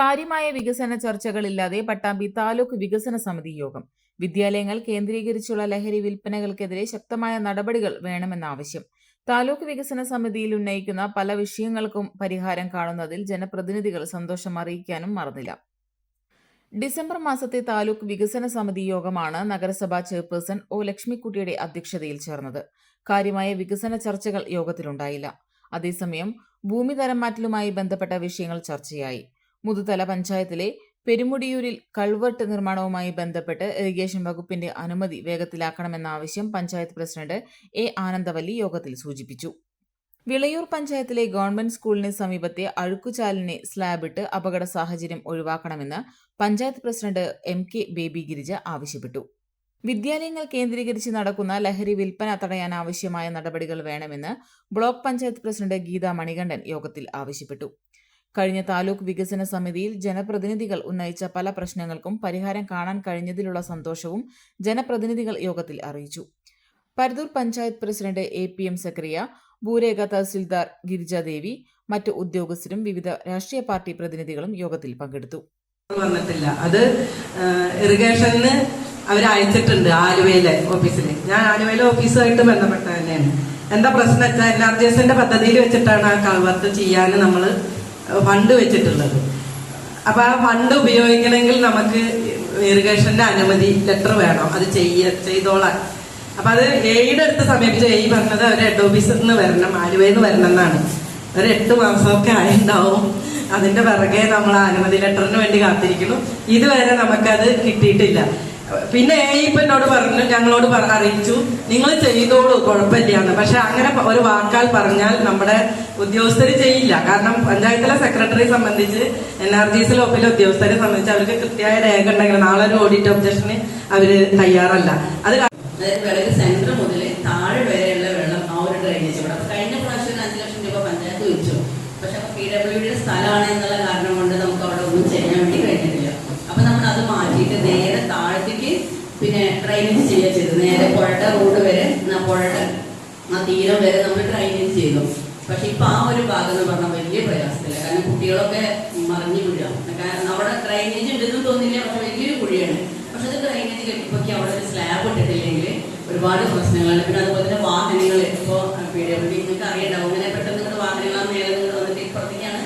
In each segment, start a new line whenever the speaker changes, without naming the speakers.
കാര്യമായ വികസന ചർച്ചകളില്ലാതെ പട്ടാമ്പി താലൂക്ക് വികസന സമിതി യോഗം. വിദ്യാലയങ്ങൾ കേന്ദ്രീകരിച്ചുള്ള ലഹരി വിൽപ്പനകൾക്കെതിരെ ശക്തമായ നടപടികൾ വേണമെന്ന ആവശ്യം. താലൂക്ക് വികസന സമിതിയിൽ ഉന്നയിക്കുന്ന പല വിഷയങ്ങൾക്കും പരിഹാരം കാണുന്നതിൽ ജനപ്രതിനിധികൾ സന്തോഷം അറിയിക്കാനും മറന്നില്ല. ഡിസംബർ മാസത്തെ താലൂക്ക് വികസന സമിതി യോഗമാണ് നഗരസഭാ ചെയർപേഴ്സൺ ഒ ലക്ഷ്മിക്കുട്ടിയുടെ അധ്യക്ഷതയിൽ ചേർന്നത്. കാര്യമായ വികസന ചർച്ചകൾ യോഗത്തിലുണ്ടായില്ല. അതേസമയം ഭൂമി തരം മാറ്റലുമായി ബന്ധപ്പെട്ട വിഷയങ്ങൾ ചർച്ചയായി. മുതുതല പഞ്ചായത്തിലെ പെരുമുടിയൂരിൽ കൾവർട്ട് നിർമ്മാണവുമായി ബന്ധപ്പെട്ട് ഇറിഗേഷൻ വകുപ്പിന്റെ അനുമതി വേഗത്തിലാക്കണമെന്ന ആവശ്യം പഞ്ചായത്ത് പ്രസിഡന്റ് എ ആനന്ദവല്ലി യോഗത്തിൽ സൂചിപ്പിച്ചു. വിളയൂർ പഞ്ചായത്തിലെ ഗവൺമെന്റ് സ്കൂളിന് സമീപത്തെ അഴുക്കുചാലിനെ സ്ലാബിട്ട് അപകട സാഹചര്യം ഒഴിവാക്കണമെന്ന് panchayat president M K Baby Girija ആവശ്യപ്പെട്ടു. വിദ്യാലയങ്ങൾ കേന്ദ്രീകരിച്ച് നടക്കുന്ന ലഹരി വിൽപ്പന തടയാൻ ആവശ്യമായ നടപടികൾ വേണമെന്ന് ബ്ലോക്ക് പഞ്ചായത്ത് പ്രസിഡന്റ് ഗീതാ മണികണ്ഠൻ യോഗത്തിൽ ആവശ്യപ്പെട്ടു. കഴിഞ്ഞ താലൂക്ക് വികസന സമിതിയിൽ ജനപ്രതിനിധികൾ ഉന്നയിച്ച പല പ്രശ്നങ്ങൾക്കും പരിഹാരം കാണാൻ കഴിഞ്ഞതിലുള്ള സന്തോഷവും ജനപ്രതിനിധികൾ യോഗത്തിൽ അറിയിച്ചു. Paradur panchayat president A P M Sakariya ഭൂരേഖ tahsildar Girija Devi മറ്റ് ഉദ്യോഗസ്ഥരും വിവിധ രാഷ്ട്രീയ പാർട്ടി പ്രതിനിധികളും യോഗത്തിൽ പങ്കെടുത്തു.
വന്നിട്ടില്ല. അത് ഇറിഗേഷന് അവർ അയച്ചിട്ടുണ്ട് ആലുവയിലെ ഓഫീസിൽ ഞാൻ ആലുവയിലെ ഓഫീസുമായിട്ട് ബന്ധപ്പെട്ട തന്നെയാണ് എന്താ പ്രശ്നം എൻ ആർ ജി എസിന്റെ പദ്ധതിയിൽ വെച്ചിട്ടാണ് ആ കൾവർത്ത് ചെയ്യാൻ നമ്മൾ ഫണ്ട് വെച്ചിട്ടുള്ളത്. അപ്പൊ ആ ഫണ്ട് ഉപയോഗിക്കണമെങ്കിൽ നമുക്ക് ഇറിഗേഷന്റെ അനുമതി ലെറ്റർ വേണം. അത് ചെയ്യ ചെയ്തോളാൻ. അപ്പൊ അത് എയുടെ അടുത്ത് സമീപിച്ച് എ പറഞ്ഞത് അവർ ഹെഡ് ഓഫീസിൽ നിന്ന് വരണം ആലുവയിൽ നിന്ന് വരണം എന്നാണ് ഒരു എട്ട് മാസമൊക്കെ ആയിണ്ടാവും അതിന്റെ പിറകെ നമ്മൾ അനുമതി ലെറ്ററിന് വേണ്ടി കാത്തിരിക്കുന്നു. ഇതുവരെ നമുക്കത് കിട്ടിയിട്ടില്ല. പിന്നെ എന്നോട് പറഞ്ഞു ഞങ്ങളോട് അറിയിച്ചു നിങ്ങൾ ചെയ്തോളൂ കുഴപ്പമില്ലാന്ന്. പക്ഷെ അങ്ങനെ ഒരു വാക്കാൽ പറഞ്ഞാൽ നമ്മുടെ ഉദ്യോഗസ്ഥർ ചെയ്യില്ല. കാരണം പഞ്ചായത്തിലെ സെക്രട്ടറി സംബന്ധിച്ച് എൻ ആർ ജി എസിലെ ഒപ്പിലെ ഉദ്യോഗസ്ഥരെ സംബന്ധിച്ച് അവർക്ക് കൃത്യമായ രേഖ ഉണ്ടെങ്കിൽ നാളെ ഒരു ഓഡിറ്റ് ഒബ്ജക്ഷന് അവർ തയ്യാറല്ല. അത്
അതായത് സെന്റർ മുതൽ താഴെ വരെയുള്ള വെള്ളം ആ ഒരു അപ്പൊ കഴിഞ്ഞ പ്രാവശ്യം അഞ്ച് ലക്ഷം രൂപ പഞ്ചായത്ത് വെച്ചു. പക്ഷെ പി ഡബ്ല്യു ഡിയുടെ സ്ഥലമാണ് എന്നുള്ള കാരണം കൊണ്ട് നമുക്ക് അവിടെ ഒന്നും ചെയ്യാൻ വേണ്ടി കഴിഞ്ഞിട്ടില്ല. അപ്പൊ നമ്മൾ അത് മാറ്റിയിട്ട് നേരെ താഴത്തേക്ക് പിന്നെ ട്രെയിനിങ് ചെയ്യുക ചെയ്തു നേരെ പുഴയുടെ റോഡ് വരെ ആ പുഴയുടെ ആ തീരം വരെ നമ്മൾ ട്രെയിനിങ് ചെയ്തു. പക്ഷെ ഇപ്പൊ ആ ഒരു ഭാഗം എന്ന് പറഞ്ഞാൽ വലിയ പ്രയാസത്തില്ല കാരണം കുട്ടികളൊക്കെ മറിഞ്ഞു വീഴുക കാരണം അവിടെ ഡ്രൈനേജ് ഉണ്ടെന്ന് തോന്നില്ല പക്ഷെ വലിയൊരു കുഴിയാണ്. പക്ഷെ അത് ഡ്രൈനേജ് കെട്ടിപ്പൊക്കെ അവിടെ ഒരു സ്ലാബ് ഇട്ടിട്ടില്ലെങ്കിൽ ഒരുപാട് പ്രശ്നങ്ങളാണ് പിന്നെ അതുപോലെ തന്നെ വാഹനങ്ങൾ ഇപ്പോൾ നിങ്ങൾക്ക് അറിയണ്ടാവും. അങ്ങനെ പെട്ടെന്ന് വാഹനങ്ങളാണ് മേലെ നിങ്ങൾ വന്നിട്ട് ഇപ്പുറത്തേക്കാണ്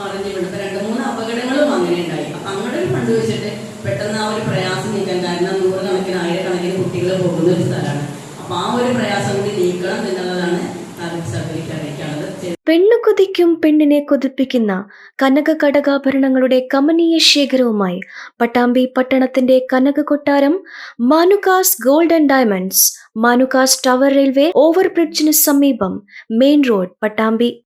മറിഞ്ഞു വീണത്. രണ്ട് മൂന്ന് അപകടങ്ങളും അങ്ങനെ ഉണ്ടായി അപ്പൊ അങ്ങനെ ഒരു ഫണ്ട് വെച്ചിട്ട് പെട്ടെന്ന് ആ ഒരു പ്രയാസം നീക്കാൻ കാരണം പോകുന്ന ഒരു സ്ഥലമാണ് അപ്പൊ ആ ഒരു പ്രയാസം കൂടി നീക്കണം എന്നുള്ളതാണ്
പെണ്ണു പെണ്ണിനെ കൊതിപ്പിക്കുന്ന കനക കടകാഭരണങ്ങളുടെ കമനീയ ശേഖരവുമായി പട്ടാമ്പി പട്ടണത്തിന്റെ കനക കൊട്ടാരം Manukas gold and diamonds Manukas tower railway ഓവർബ്രിഡ്ജിന് സമീപം മെയിൻ റോഡ് പട്ടാമ്പി